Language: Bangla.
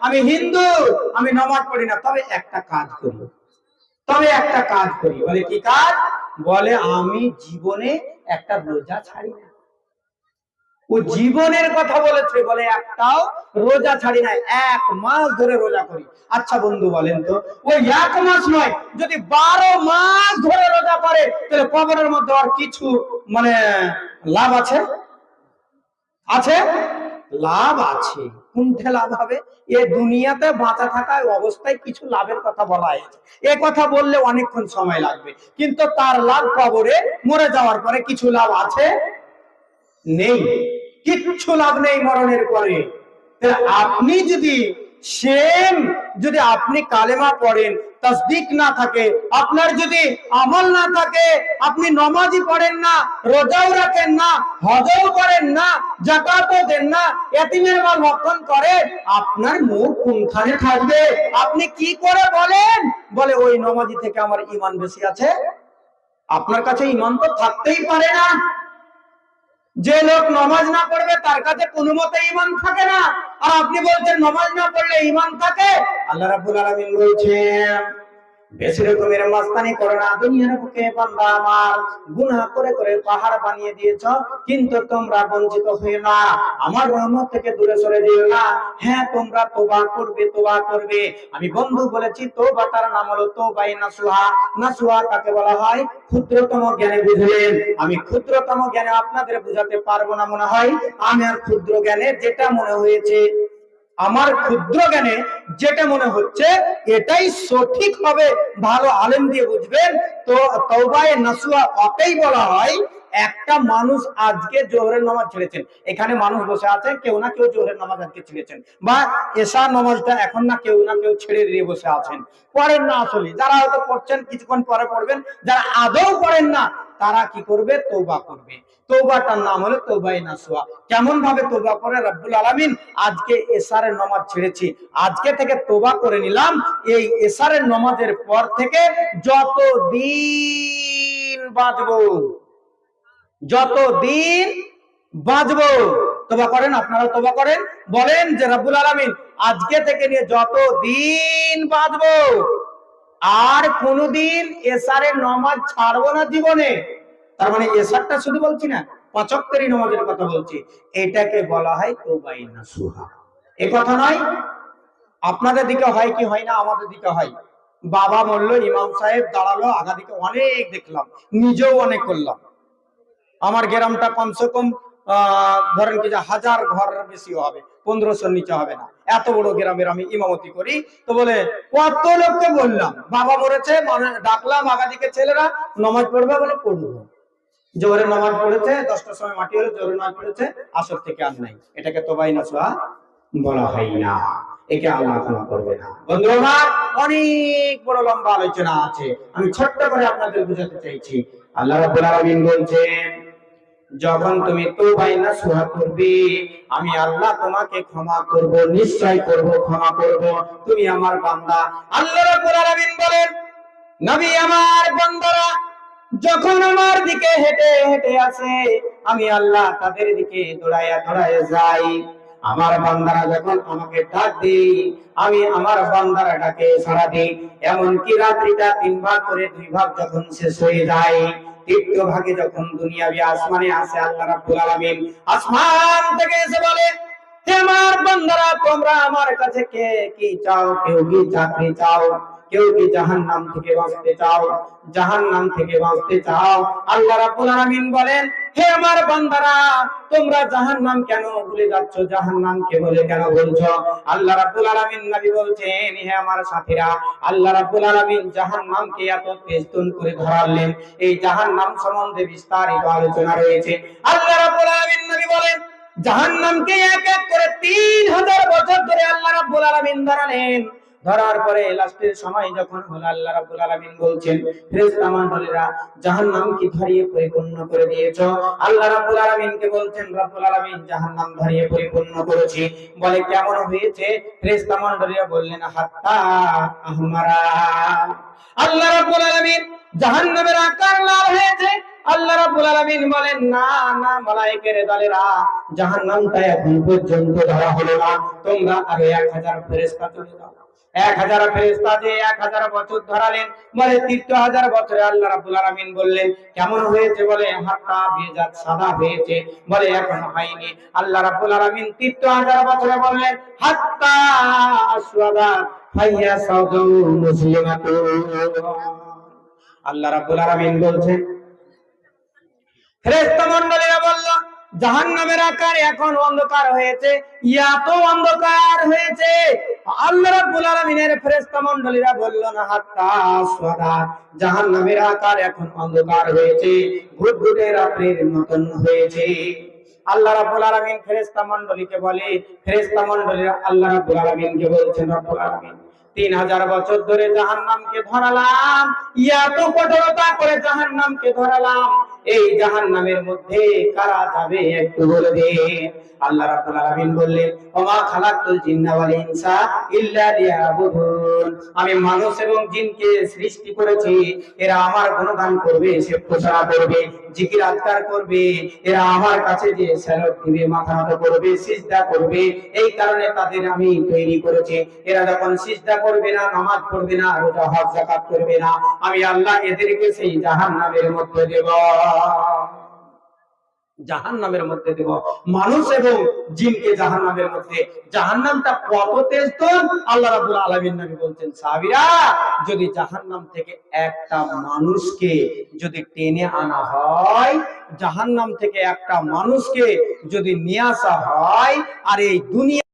আমি হিন্দু, আমি নমাজ পড়ি না। তবে একটা কাজ করি তবে একটা কাজ করি। বলে কি কাজ? বলে, আমি জীবনে একটা রোজা ছাড়ি না। ও জীবনের কথা বলেছে, বলে একটাও রোজা ছাড়ি না। এক মাস ধরে রোজা করি। আচ্ছা বন্ধু, বলেন তো ওই এক মাস নয়, যদি বারো মাস ধরে রোজা করে তাহলে কবরের মধ্যে আর কিছু মানে লাভ আছে? আছে? লাভ আছে। কোনটা লাভ হবে। এ দুনিয়াতে বাঁচা থাকা অবস্থায় কিছু লাভের কথা বলা হয়েছে। এ কথা বললে অনেকক্ষণ সময় লাগবে। কিন্তু তার লাভ কবরে মরে যাওয়ার পরে কিছু লাভ আছে? নেই। কিচ্ছু লাভ নেই মরণের পরে। আপনি যদি সেম যদি আপনি কালেমা পড়েন, তসদিক না থাকে, আপনার যদি আমল না থাকে, আপনি নমাজই পড়েন না, রোজাও রাখেন না, হজও করেন না জাকাতও দেন না, এতিমের মাল ভক্ষণ করেন আপনার মুখ কোনখানে থাকবে? আপনি কি করে বলেন? বলে, ওই নমাজি থেকে আমার ইমান বেশি আছে? আপনার কাছে ইমান তো থাকতেই পারে না। যে লোক নমাজ না পড়বে, তার কাছে কোনো মতে ইমান থাকে না। আর আপনি বলছেন, নমাজ না পড়লে ইমান থাকে? আল্লাহ রাবুল আলমিন বলছেন না না। হ্যাঁ আমি বন্ধু বলেছি তোবাটার নাম হলো নাসুহা। নাসুহা বলা হয়? ক্ষুদ্রতম জ্ঞানে বুঝলেন আমি ক্ষুদ্রতম জ্ঞানে আপনাদের বুঝাতে পারব না মনে হয়। আমি আর ক্ষুদ্র জ্ঞানে যেটা মনে হয়েছে আমার ক্ষুদ্র জ্ঞানে যেটা মনে হচ্ছে, এটাই সঠিক হবে। ভালো আলেম দিয়ে বুঝবেন। তো তৌবায়ে নাসুয়া অতেই বলা হয়, একটা মানুষ আজকে জোহরের নামাজ ছেড়েছেন। এখানে মানুষ বসে আছে, কেউ না কেউ জোহরের নামাজ আজকে ছেড়েছেন। বা এশা নামাজটা এখন না কেউ না কেউ ছেড়ে দিয়ে বসে আছেন। পড়েন না আসলে। যারা হয়তো পড়ছেন, কিছুক্ষণ পরে পড়বেন। যারা আদৌ পড়েন না, তারা কি করবে? তৌবা করবে। তৌবাটার নাম হলো তৌবাই নাসুয়া কেমন ভাবে তোবা করে? রব্বুল আলামিন আজকে এসারের নামাজ ছেড়েছি। আজকে থেকে তোবা করে নিলাম। এই এসারের নামাজের পর থেকে যত দিন বাঁচবো যত দিন বাঁচবো তোবা করেন? আপনারা তোবা করেন। বলেন যে, রব্বুল আলামিন, আজকে থেকে নিয়ে যত দিন বাঁচবো, আর কোনদিন এসারের নামাজ ছাড়বো না জীবনে। তার মানে এসারটা শুধু বলছি না পঁচাত্তরি নামাজের কথা বলছি। এটাকে বলা হয় তোবাই নাসুহা এ কথা নয়, আপনাদের দিকে হয় কি হয় না, আমাদের দিকে হয়। বাবা বলল, ইমাম সাহেব দাঁড়াল আগা দিকে অনেক দেখলাম, নিজেও অনেক করলাম। আমার গ্রামটা কমসে কম ধরেন কি যে হাজার ঘর বেশি হবে, পনেরোশোর নিচে হবে না। এত বড় গ্রামের আমি ইমামতি করি। তো বলে, কত লোককে বললাম? বাবা মরেছে মানে ডাকলাম আগা দিকে ছেলেরা, নমাজ পড়বে বলে পড়ব জোরে নামাজ পড়েছে, দশটার সময় মাটি হলে জোরে নামাজ পড়েছে, আসর থেকে আর নাই। এটাকে তো বাইনা সোয়া বলা হয় না। একে আল্লাহ ক্ষমা করবে না। বন্ধু আমার অনেক বড় লম্বা আলোচনা আছে। আমি ছোট্ট করে আপনাদের বুঝাতে চাইছি। আল্লাহ রাব্বুল আলামিন বলছেন, যখন তুমি তওবাই নাসুহা করবে, আমি আল্লাহ তোমাকে ক্ষমা করব, নিশ্চয় করব, ক্ষমা করব। তুমি আমার বান্দা। আল্লাহ রাব্বুল আলামিন বলেন, নবী আমার বান্দারা যখন আমার দিকে হেঁটে হেঁটে আসে, আমি আল্লাহ তাদের দিকে দৌড়াইয়া দৌড়াইয়া যাই। আমার বান্দারা যখন আমাকে ডাক দিই আমি আমার বান্দারা ডাকে সারা দিই। এমনকি রাত্রিটা তিন ভাগ করে দুই ভাগ যখন শেষ হয়ে যায়, তৃতীয় ভাগে যখন দুনিয়াবি আসমানে আসে, আল্লাহ রাব্বুল আলামিন আসমান থেকে এসে বলে, হে আমার বান্দারা, তোমরা আমার কাছে কে কি চাও? কেউ কি চাকরি চাও? কেউ কি জাহান্নাম থেকে বাঁচতে চাও, জাহান্নাম থেকে বাঁচতে চাও। আল্লাহ রাব্বুল বলেন, হে আমার বান্দারা, তোমরা জাহান্নাম কেন ভুলে যাচ্ছ? জাহান্নামকে বলে কেন বলছো? আল্লাহ রাব্বুল নবী বলছেন, হে আমার সাথীরা, আল্লাহ রাব্বুল আলামিন জাহান্নামকে এত তেজতুন করে ধরালেন। এই জাহান্নাম সম্বন্ধে বিস্তারিত আলোচনা রয়েছে। আল্লাহ নবী বলেন, জাহান্নামকে এক এক করে তিন হাজার বছর ধরে আল্লাহ রাব্বুল আলামিন ধরালেন। ধরার পরে লাস্টের সময় যখন আল্লাহ রাব্বুল আলামিন বলছেন, ফেরেশতা মণ্ডলীরা জাহান্নাম কি ধরিয়ে পরিপূর্ণ করে দিয়েছ। আল্লাহ রাব্বুল আলামিনকে বলছেন, রাব্বুল আলামিন, জাহান্নাম ধরিয়ে পরিপূর্ণ করেছি। বলে, কেমন হয়েছে? ফেরেশতা মণ্ডলীরা বললেন, হাত্তা আহমারা। আল্লাহ রাব্বুল আলামিন, জাহান্নামের আকার লাল হয়েছে। আল্লাহ রাব্বুল আলামিন বলেন, না না, মালায়েকের দলেরা, জাহান্নামটা এখন পর্যন্ত ধরা হলো না। তোমরা আরও এক হাজার ফেরেশতা চলে যাও। এক হাজার ফেরেশতা যে এক হাজার বছর ধরালেন বলে তৃতীয় হাজার বছরে আল্লাহ রাব্বুল আলামিন বললেন, কেমন হয়েছে? বলে, হাতটা বেজাত সাদা হয়েছে। বলে, এখন হয়নি। আল্লাহ রাব্বুল আলামিন তৃতীয় হাজার বছরে বললেন, হাত্তা আসওয়াদা ফাইয়া সাউদু মুসলিমাতু। আল্লাহ রাব্বুল আলামিন বলছেন, ফেরেশতা মণ্ডলীরা বলল, জাহান্নামের আকার এখন অন্ধকার হয়েছে এত অন্ধকার হয়েছে। তিন হাজার বছর ধরে জাহান্নামকে ধরালাম এত কঠোরতা করে জাহান্নামকে ধরালাম এই জাহান্নামের মধ্যে কারা যাবে একটু বলে দিন আল্লাহ রাব্বুল বললেন, ওমা খালাকতুল জিন্না ওয়াল ইনসা ইল্লা লিয়াবুদুন। আমি মানুষ এবং জিনকে সৃষ্টি করেছি, এরা আমার গুণগান করবে, সে প্রচার করবে, জিকির আজকার করবে, এরা আমার কাছে যে স্যালট দিবে, মাথা নত করবে, সিজদা করবে, এই কারণে তাদের আমি তৈরি করেছি। এরা যখন সিজদা করবে না, নামাজ পড়বে না, রোজা, হজ, যাকাত করবে না, আমি আল্লাহ এদেরকে সেই জাহান্নামের মধ্যে দেব। জাহান্নামের মধ্যে দেব। মানুষ এবং জিনকে জাহান্নামের মধ্যে। জাহান্নামটা কত তেজ তো? আল্লাহ রাব্বুল আলামিন নবী বলছেন, সাহাবীরা, যদি জাহান্নাম থেকে একটা মানুষকে যদি টেনে আনা হয়, জাহান্নাম থেকে একটা মানুষকে যদি নিয়ে আসা হয়, আর এই দুনিয়া